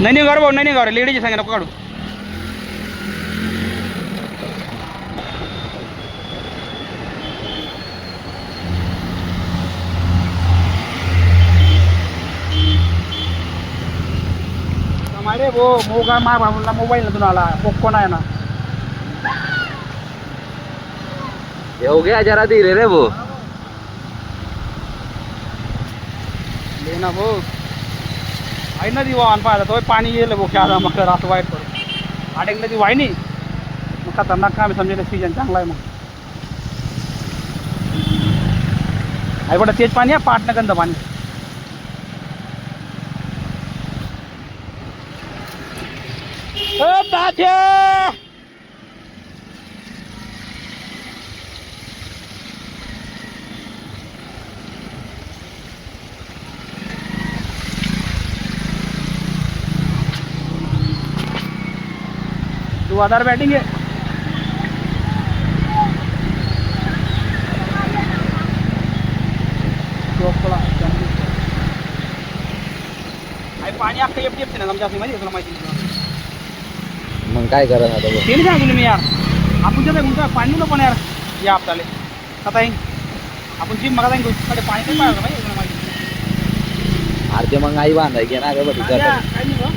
नाही निघावर भाऊ नाही निघावर. लेडीची सांगा नको काढू. रे वो मोगा मा भाऊला मोबाईल नतून आला. पोक्कोन आहे ना? हो गया जरा धीरे रे वो लेना भाऊ. आहे ना ती वाहन पाहिलं तो पाणी येईल भो खेळा मग असं वाईट पडू आडेकलं ती वाहिनी. मग खतरनाक काम समजेल सीजन चांगला आहे मग आई बडा तेज पाणी आहे पाटणं गंध पाणी. ए, दुआदार बैटिंग है। पाणी अख्खं एफ़ टी ना आमच्या माहिती तुला माहिती नाही मग काय करत आता वो? ते। मी यार। आपण जर तुमचं पाणी नको पण यार? या हप्ताले आता येईन आपण जिम मगा जाईन कडे पाणी नाही पाहिलं माहिती तुला अरे ते मग आई बांधाय की ना काय